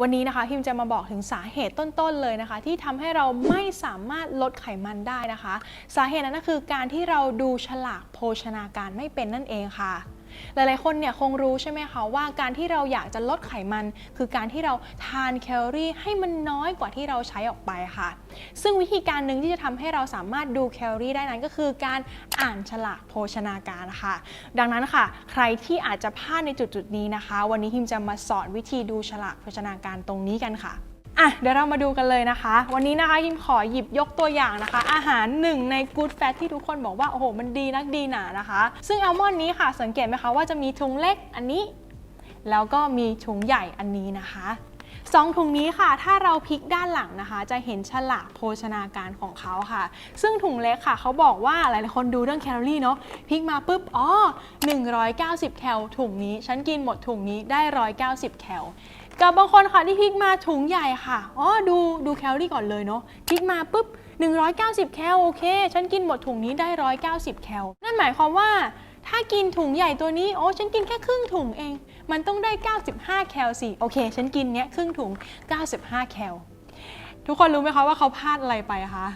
วันนี้นะคะพิมจะมาบอกถึงสาเหตุต้นๆเลยนะคะ ที่ทำให้เราไม่สามารถลดไขมันได้นะคะ สาเหตุนั้นก็คือการที่เราดูฉลากโภชนาการไม่เป็นนั่นเองค่ะ หลายๆ คนเนี่ยคงรู้ใช่ไหมคะว่าการที่เราอยากจะลดไขมัน คือการที่เราทานแคลอรี่ให้มันน้อยกว่าที่เราใช้ออกไปค่ะ ซึ่งวิธีการหนึ่งที่จะทำให้เราสามารถดูแคลอรี่ได้นั้นก็คือการอ่านฉลากโภชนาการค่ะ ดังนั้นค่ะ ใครที่อาจจะพลาดในจุดๆนี้นะคะ วันนี้ทิมจะมาสอนวิธีดูฉลากโภชนาการตรงนี้กันค่ะ อะเดี๋ยวเรามาดูกันเลยนะคะ วันนี้นะคะยิมขอหยิบยกตัวอย่างนะคะ อาหารหนึ่งใน Good Fat ที่ทุกคนบอกว่าโอ้โหมันดีนักดีหนานะคะ ซึ่งอัลมอนด์นี้ค่ะสังเกตไหมคะว่าจะมีถุงเล็กอันนี้ แล้วก็มีถุงใหญ่อันนี้นะคะสองถุงนี้ค่ะ ถ้าเราพลิกด้านหลังนะคะ จะเห็นฉลากโภชนาการของเขาค่ะ ซึ่งถุงเล็กค่ะ เขาบอกว่าหลายๆคนดูเรื่องแคลอรี่เนาะพลิกมาปุ๊บ อ๋อ 190 แคล ถุงนี้ ฉันกินหมดถุงนี้ได้ 190 แคล กับบางคนค่ะที่พลิกมาถุงใหญ่ค่ะ อ๋อ ดูดูแคลอรี่ก่อนเลยเนาะพลิกมาปุ๊บ 190 แคลโอเค ฉันกินหมดถุงนี้ได้ 190 แคล นั่นหมายความว่า ถ้ากินถุงใหญ่ตัวนี้ โอ้ ฉันกินแค่ครึ่งถุงเอง มันต้องได้ 95 แคลสิ โอเค ฉันกินเนี้ยครึ่งถุง 95 แคล ทุกคนรู้ไหมคะว่าเขาพลาดอะไรไปคะ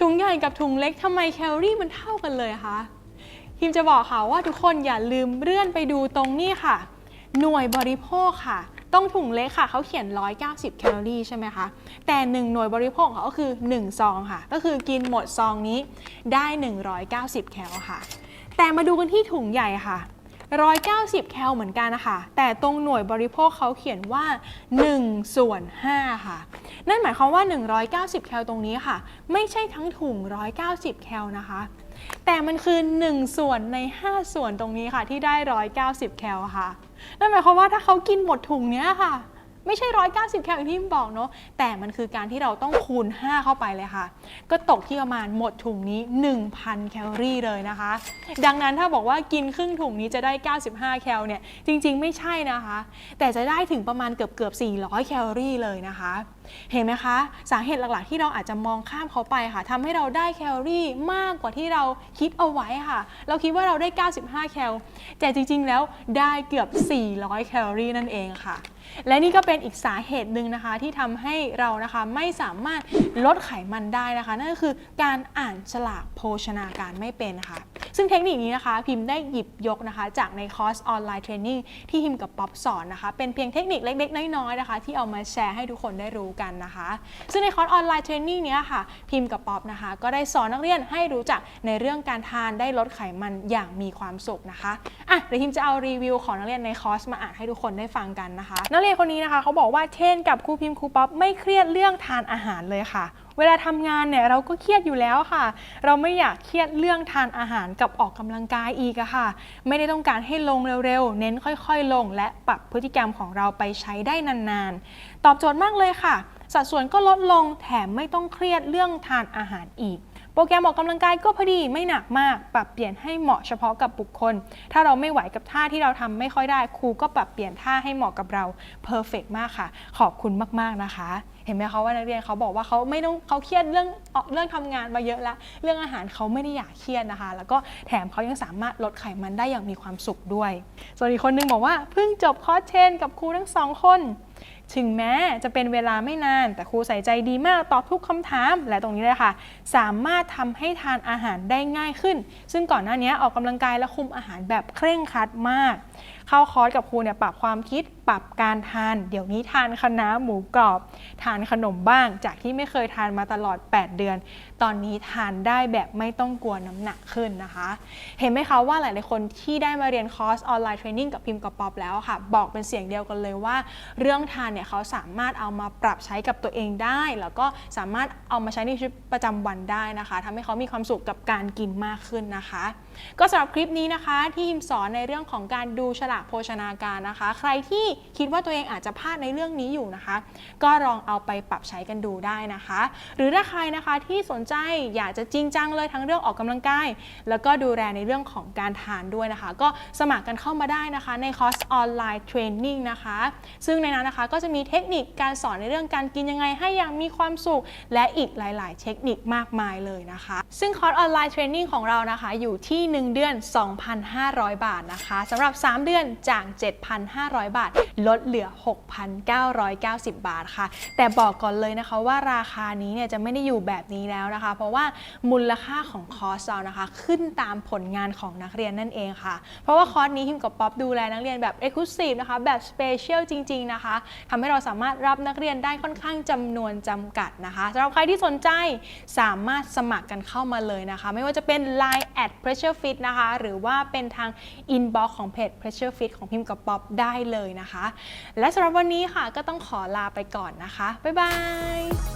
ถุงใหญ่กับถุงเล็กทำไมแคลอรี่มันเท่ากันเลยคะพิมจะบอกค่ะว่าทุกคนอย่าลืมเลื่อนไปดูตรงนี้ค่ะ หน่วยบริโภคค่ะ ต้องถุงเล็กค่ะเขาเขียน 190 แคลอรี่ใช่ไหมคะ แต่ 1 หน่วยบริโภคเขาก็คือ 1 ซองค่ะ ก็คือกินหมดซองนี้ได้ 190 แคลค่ะ แต่มาดูกันที่ถุงใหญ่ค่ะ 190 แคลเหมือนกันนะคะ แต่ตรงหน่วยบริโภคเขาเขียนว่า 1 ส่วน 5 ค่ะ นั่นหมายความว่า 190 แคลตรงนี้ค่ะ ไม่ใช่ทั้งถุง 190 แคลนะคะ แต่มันคือ 1 ส่วนใน 5 ส่วนตรงนี้ค่ะ ที่ได้ 190 แคลค่ะ นั่นหมายความว่าถ้าเขากินหมดถุงเนี้ยค่ะ ไม่ใช่ 190 แคลอย่างที่บอกเนาะ แต่มันคือการที่เราต้องคูณ 5 เข้าไปเลยค่ะ ก็ตกที่ประมาณหมดถุงนี้ 1,000 แคลอรี่เลยนะคะ ดังนั้นถ้าบอกว่ากินครึ่งถุงนี้จะได้ 95 แคลเนี่ย จริง ๆ ไม่ใช่นะคะ แต่จะได้ถึงประมาณเกือบเกือบ400 แคลอรี่เลยนะคะ เห็นไหมคะ สาเหตุหลักๆ ที่เราอาจจะมองข้ามเขาไปค่ะทำให้เราได้แคลอรี่มากกว่าที่เราคิดเอาไว้ค่ะ เราคิดว่าเราได้ 95 แคล แต่จริงๆ แล้วได้เกือบ 400 แคลอรี่นั่นเองค่ะ และนี่ก็เป็นอีกสาเหตุหนึ่งนะคะที่ทำให้เรานะคะไม่สามารถลดไขมันได้นะคะ นั่นก็คือการอ่านฉลากโภชนาการไม่เป็นค่ะ ซึ่งเทคนิคนี้นะคะพิมพ์ได้หยิบยกนะคะจากในคอร์สออนไลน์เทรนนิ่งที่พิมพ์กับป๊อปสอนนะคะ เป็นเพียงเทคนิคเล็ก ๆ น้อยๆนะคะ ที่เอามาแชร์ให้ทุกคนได้รู้กันนะคะ ซึ่งในคอร์สออนไลน์เทรนนิ่งเนี้ยค่ะพิมพ์กับป๊อปนะคะ ก็ได้สอนนักเรียนให้รู้จักในเรื่องการทานได้ลดไขมันอย่างมีความสุขนะคะอะเดี๋ยวพิมจะเอารีวิวของนักเรียนในคอร์สมาอ่านให้ทุกคนได้ฟังกันนะคะ นักเรียนคนนี้นะคะเขาบอกว่าเช่นกับครูพิมพ์ครูป๊อปไม่เครียดเรื่องทานอาหารเลยค่ะ เวลาทำงานเนี่ยเราก็เครียดอยู่แล้วค่ะ เราไม่อยากเครียดเรื่องทานอาหารกับออกกำลังกายอีกอะค่ะ ไม่ได้ต้องการให้ลงเร็วๆ เน้นค่อยๆ ลง และปรับพฤติกรรมของเราไปใช้ได้นานๆ ตอบโจทย์มากเลยค่ะ สัดส่วนก็ลดลงแถมไม่ต้องเครียดเรื่องทานอาหารอีกโปรแกรมออกกำลังกายก็พอดีไม่หนักมาก ปรับเปลี่ยนให้เหมาะเฉพาะกับบุคคล ถ้าเราไม่ไหวกับท่าที่เราทำไม่ค่อยได้ครูก็ปรับเปลี่ยนท่าให้เหมาะกับเราเพอร์เฟกมากค่ะ ขอบคุณมาก ๆ นะคะ เห็นไหมคะว่านักเรียนเขาบอกว่าเขาไม่ต้องเขาเครียดเรื่องเอ่อเรื่องทำงานมาเยอะแล้ว เรื่องอาหารเขาไม่ได้อยากเครียดนะคะ แล้วก็แถมเขายังสามารถลดไขมันได้อย่างมีความสุขด้วย ส่วนอีกคนนึงบอกว่าเพิ่งจบคอร์สเชนกับครูทั้งสองคน ถึงแม้จะเป็นเวลาไม่นาน แต่ครูใส่ใจดีมากตอบทุกคำถาม และตรงนี้เลยค่ะ สามารถทำให้ทานอาหารได้ง่ายขึ้น ซึ่งก่อนหน้านี้ออกกำลังกายและคุมอาหารแบบเคร่งครัดมาก เข้าคอร์สกับครูเนี่ยปรับความคิดปรับการทาน เดี๋ยวนี้ทานคะน้าหมูกรอบ ทานขนมบ้าง จากที่ไม่เคยทานมาตลอด 8 เดือน ตอนนี้ทานได้แบบไม่ต้องกลัวน้ำหนักขึ้นนะคะ เห็นไหมคะว่าหลายๆคนที่ได้มาเรียนคอร์สออนไลน์เทรนนิ่งกับพิมพ์กับป๊อปแล้วค่ะ บอกเป็นเสียงเดียวกันเลยว่า เรื่องทานเนี่ยเขาสามารถเอามาปรับใช้กับตัวเองได้ แล้วก็สามารถเอามาใช้ในชีวิตประจำวันได้นะคะทำให้เขามีความสุขกับการกินมากขึ้นนะคะ ก็สำหรับคลิปนี้นะคะที่พิมสอนในเรื่องของการดูฉลากโภชนาการนะคะ ใครที่คิดว่าตัวเองอาจจะพลาดในเรื่องนี้อยู่นะคะ ก็ลองเอาไปปรับใช้กันดูได้นะคะ หรือถ้าใครนะคะที่สนใจอยากจะจริงจังเลยทั้งเรื่องออกกำลังกายแล้วก็ดูแลในเรื่องของการทานด้วยนะคะ ก็สมัครกันเข้ามาได้นะคะ ในคอร์สออนไลน์เทรนนิ่งนะคะ ซึ่งในนั้นนะคะก็จะมีเทคนิคการสอนในเรื่องการกินยังไงให้อย่างมีความสุข และอีกหลาย ๆ เทคนิคมากมายเลยนะคะ ซึ่งคอร์สออนไลน์เทรนนิ่งของเรานะคะอยู่ที่1 เดือน 2,500 บาทนะคะสำหรับ 3 เดือนจาก 7,500 บาท ลดเหลือ 6,990 บาทค่ะ แต่บอกก่อนเลยนะคะว่าราคานี้เนี่ยจะไม่ได้อยู่แบบนี้แล้วนะคะ เพราะว่ามูลค่าของคอร์สเรานะคะ ขึ้นตามผลงานของนักเรียนนั่นเองค่ะ เพราะว่าคอร์สนี้ฮิมกับป๊อปดูแลนักเรียนแบบ Exclusive นะคะแบบ Special จริง ๆ นะคะทำให้เราสามารถรับนักเรียนได้ค่อนข้างจำนวนจำกัดนะคะสำหรับใครที่สนใจสามารถสมัครกันเข้ามาเลยนะคะ ไม่ว่าจะเป็น Line at pressure fit นะคะ หรือว่าเป็นทาง inbox ของเพจ pressure fit ของพิมพ์กับป๊อปได้เลยนะคะ และสำหรับวันนี้ค่ะก็ต้องขอลาไปก่อนนะคะ บ๊ายบาย